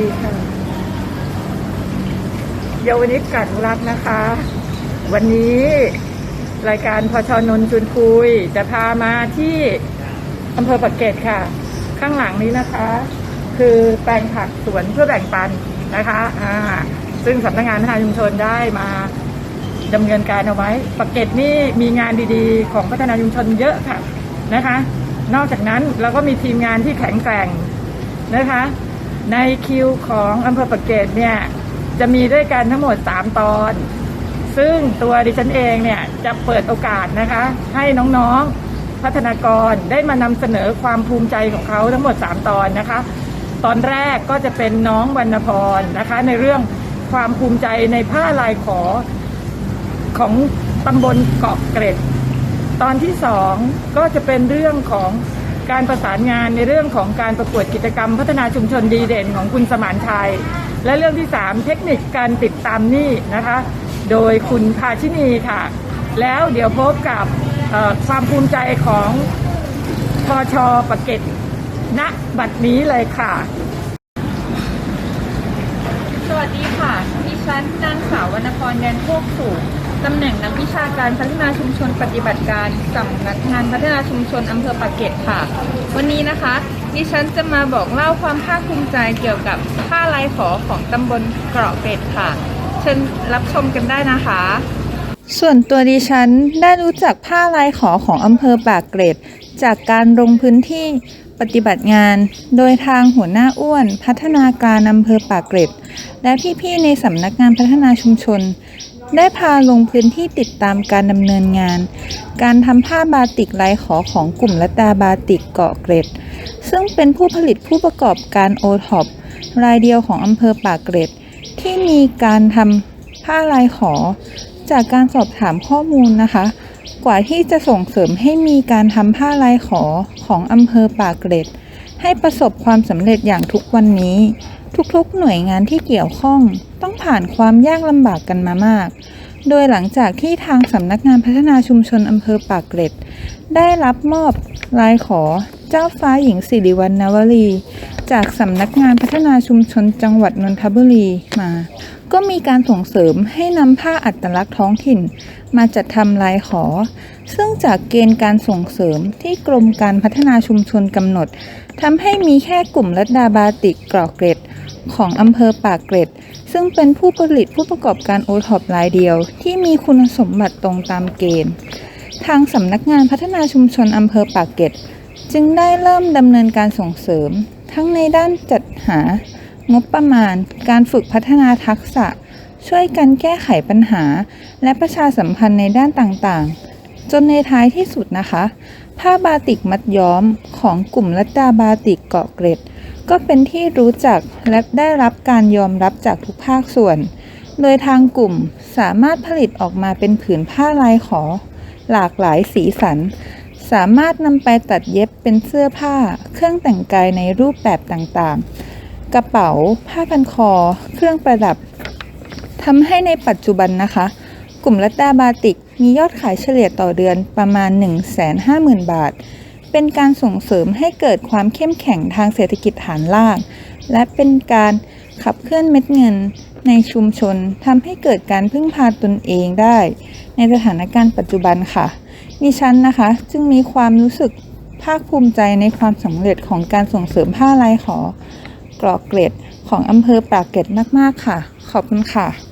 ดีค่ะเยาวนิชกันรักนะคะ วันนี้รายการพชนนท์ชวนคุย จะพามาที่อำเภอปากเกร็ดค่ะ ข้างหลังนี้นะคะ คือแปลงผักสวนเพื่อแบ่งปันนะคะอ่าซึ่งสำนักงานพัฒนาชุมชนได้มาดำเนินการเอาไว้ปากเกร็ดนี่มีงานดีๆ ของพัฒนาชุมชนเยอะค่ะนะคะ นอกจากนั้นเราก็มีทีมงานที่แข็งแกร่งนะคะ ในคิวของอำเภอปากเกร็ดเนี่ยจะมีด้วยกันทั้งหมด 3 ตอน ซึ่งตัวดิฉันเองเนี่ยจะเปิดโอกาสนะคะ ให้น้องๆพัฒนากรได้มานำเสนอความภูมิใจของเขาทั้งหมด 3 ตอนนะคะ ตอนแรกก็จะเป็นน้องวรรณพรนะคะ ในเรื่องความภูมิใจในผ้าลายขอของตำบลเกาะเกร็ด ตอนที่สองก็จะเป็นเรื่องของ การประสานงานในเรื่องของการประกวดกิจกรรม พัฒนาชุมชนดีเด่นของคุณสมานชัยและเรื่องที่สามเทคนิคการติดตามหนี้นะคะ โดยคุณภาชินีค่ะ แล้วเดี๋ยวพบกับความภูมิใจของพอชอประเก็ตณบัดนี้เลยค่ะ สวัสดีค่ะดิฉันนางสาววรรณพรแดนโคกสูง ตำแหน่งนักวิชาการพัฒนาชุมชนปฏิบัติการสำนักงานพัฒนาชุมชนอำเภอปากเกร็ดค่ะ วันนี้นะคะดิฉันจะมาบอกเล่าความภาคภูมิใจเกี่ยวกับผ้าลายขอของตำบลเกราะเกร็ดค่ะ เชิญรับชมกันได้นะคะ ส่วนตัวดิฉันได้รู้จักผ้าลายขอของอำเภอปากเกร็ด จากการลงพื้นที่ปฏิบัติงาน โดยทางหัวหน้าอ้วน พัฒนาการอำเภอปากเกร็ด และพี่ๆในสำนักงานพัฒนาชุมชน ได้พาลงพื้นที่ติดตามการดำเนินงาน การทำผ้าบาติกลายขอของกลุ่มละตาบาติกเกาะเกร็ด ซึ่งเป็นผู้ผลิตผู้ประกอบการโอท็อปรายเดียวของอำเภอปากเกร็ด ที่มีการทำผ้าลายขอ จากการสอบถามข้อมูลนะคะ กว่าที่จะส่งเสริมให้มีการทำผ้าลายขอของอำเภอปากเกร็ด ให้ประสบความสำเร็จอย่างทุกวันนี้ ทุกๆหน่วยงานที่เกี่ยวข้องต้องผ่านความยากลำบากกันมามาก โดยหลังจากที่ทางสำนักงานพัฒนาชุมชนอำเภอปากเกร็ด ได้รับมอบลายขอเจ้าฟ้าหญิงสิริวัณณวรี จากสำนักงานพัฒนาชุมชนจังหวัดนนทบุรีมา ก็มีการส่งเสริมให้นำผ้าอัตลักษณ์ท้องถิ่น มาจัดทำลายขอ ซึ่งจากเกณฑ์การส่งเสริมที่กรมการพัฒนาชุมชนกำหนดทำให้มีแค่กลุ่มรัดดาบาติกกรอกเกร็ดของอำเภอปากเกร็ด ซึ่งเป็นผู้ผลิตผู้ประกอบการโอท็อปรายเดียว ที่มีคุณสมบัติตรงตามเกณฑ์ ทางสำนักงานพัฒนาชุมชนอำเภอปากเกร็ด จึงได้เริ่มดำเนินการส่งเสริม ทั้งในด้านจัดหา งบประมาณ การฝึกพัฒนาทักษะ ช่วยกันแก้ไขปัญหา และประชาสัมพันธ์ในด้านต่างๆ จนในท้ายที่สุดนะคะ ผ้าบาติกมัดย้อมของกลุ่มลัดดาบาติกเกาะเกร็ด ก็เป็นที่รู้จักและได้รับการยอมรับจากทุกภาคส่วน โดยทางกลุ่มสามารถผลิตออกมาเป็นผืนผ้าลายขอ หลากหลายสีสันสามารถนำไปตัดเย็บเป็นเสื้อผ้า เครื่องแต่งกายในรูปแบบต่างๆ กระเป๋า ผ้าพันคอ เครื่องประดับทำให้ในปัจจุบันนะคะ กลุ่มลัดดาบาติกมียอดขายเฉลี่ยต่อเดือนประมาณ 150,000 บาท เป็นการส่งเสริมให้เกิดความเข้มแข็งทางเศรษฐกิจฐานลางและเป็นการขับเคลื่อนเม็ดเงินในชุมชนทำให้เกิดการพึ่งพาตนเองได้ ในสถานการณ์ปัจจุบันค่ะดิฉันนะคะ จึงมีความรู้สึกภาคภูมิใจในความสำเร็จของการส่งเสริมผ้าลายขอ กรอกเกร็ดของอำเภอปากเกร็ดมาก ๆ ค่ะ ขอบคุณค่ะ